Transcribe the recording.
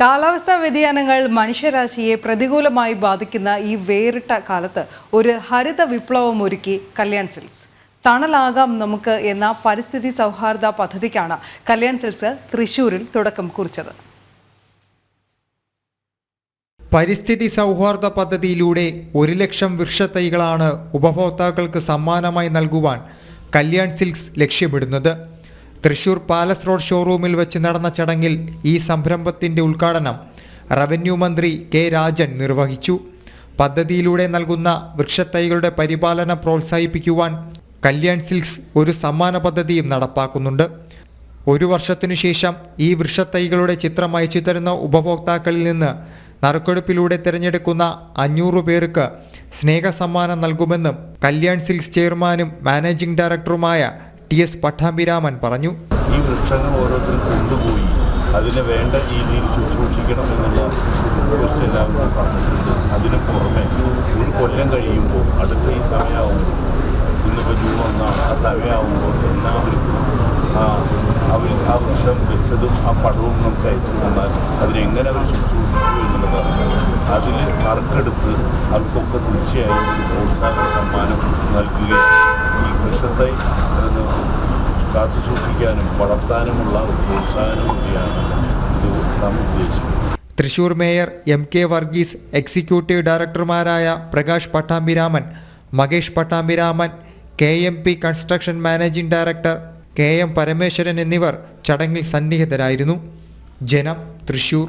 കാലാവസ്ഥാ വ്യതിയാനങ്ങൾ മനുഷ്യരാശിയെ പ്രതികൂലമായി ബാധിക്കുന്ന ഈ വേറിട്ട കാലത്ത് ഒരു ഹരിത വിപ്ലവം ഒരുക്കി കല്യാൺ സിൽക്സ്. തണലാകാം നമുക്ക് എന്ന പരിസ്ഥിതി സൗഹാർദ്ദ പദ്ധതിക്കാണ് കല്യാൺ സിൽക്സ് തൃശൂരിൽ തുടക്കം കുറിച്ചത്. പരിസ്ഥിതി സൗഹാർദ്ദ പദ്ധതിയിലൂടെ ഒരു ലക്ഷം വൃക്ഷത്തൈകളാണ് ഉപഭോക്താക്കൾക്ക് സമ്മാനമായി നൽകുവാൻ കല്യാൺ സിൽക്സ് ലക്ഷ്യമിടുന്നത്. തൃശൂർ പാലസ് റോഡ് ഷോറൂമിൽ വെച്ച് നടന്ന ചടങ്ങിൽ ഈ സംരംഭത്തിന്റെ ഉദ്ഘാടനം റവന്യൂ മന്ത്രി കെ രാജൻ നിർവഹിച്ചു. പദ്ധതിയിലൂടെ നൽകുന്ന വൃക്ഷത്തൈകളുടെ പരിപാലനം പ്രോത്സാഹിപ്പിക്കുവാൻ കല്യാൺ സിൽക്സ് ഒരു സമ്മാന പദ്ധതിയും നടപ്പാക്കുന്നുണ്ട്. ഒരു വർഷത്തിനു ശേഷം ഈ വൃക്ഷത്തൈകളുടെ ചിത്രം അയച്ചു തരുന്ന ഉപഭോക്താക്കളിൽ നിന്ന് നറുക്കെടുപ്പിലൂടെ തിരഞ്ഞെടുക്കുന്ന അഞ്ഞൂറ് പേർക്ക് സ്നേഹസമ്മാനം നൽകുമെന്നും കല്യാൺ സിൽക്സ് ചെയർമാനും മാനേജിംഗ് ഡയറക്ടറുമായ ടി എസ് പട്ടാമ്പിരാമൻ പറഞ്ഞു. ഈ വൃക്ഷങ്ങൾ ഓരോരുത്തരും കൊണ്ടുപോയി. അതിനെ വേണ്ട രീതിയിൽ ശുശ്രൂഷിക്കണം എന്നുള്ള റിക്വസ്റ്റ് എല്ലാവരും പറഞ്ഞിട്ടുണ്ട്. അതിന് പുറമെ ഒരു കൊല്ലം കഴിയുമ്പോൾ അടുത്ത ഈ സമയമാകുമ്പോൾ ഇന്നിപ്പോൾ ജൂൺ ഒന്നാണ്. ആ സമയമാകുമ്പോൾ എല്ലാവർക്കും ആ അവർ ആ വൃക്ഷം വെച്ചതും ആ പടവും നമുക്ക് അയച്ചു തന്നാൽ അതിനെങ്ങനെ അവർ ശുശ്രൂഷിച്ചു എന്നുള്ളതാണ് അതിൽ നറുക്കെടുത്ത് അവർക്കൊക്കെ തീർച്ചയായും പ്രോത്സാഹന സമ്മാനം നൽകുകയും ഈ വൃക്ഷത്തെ കാത്തു സൂക്ഷിക്കാനും വളർത്താനുമുള്ള ഒരു ഇത് നാം ഉദ്ദേശിക്കുന്നത്. Thrissur mayor M K Varghese executive ഡയറക്ടർമാരായ Prakash Pattambiraman Mahesh Pattambiraman K M P construction managing director K M Parameswaran എന്നിവർ ചടങ്ങിൽ സന്നിഹിതരായിരുന്നു. ജനം തൃശൂർ.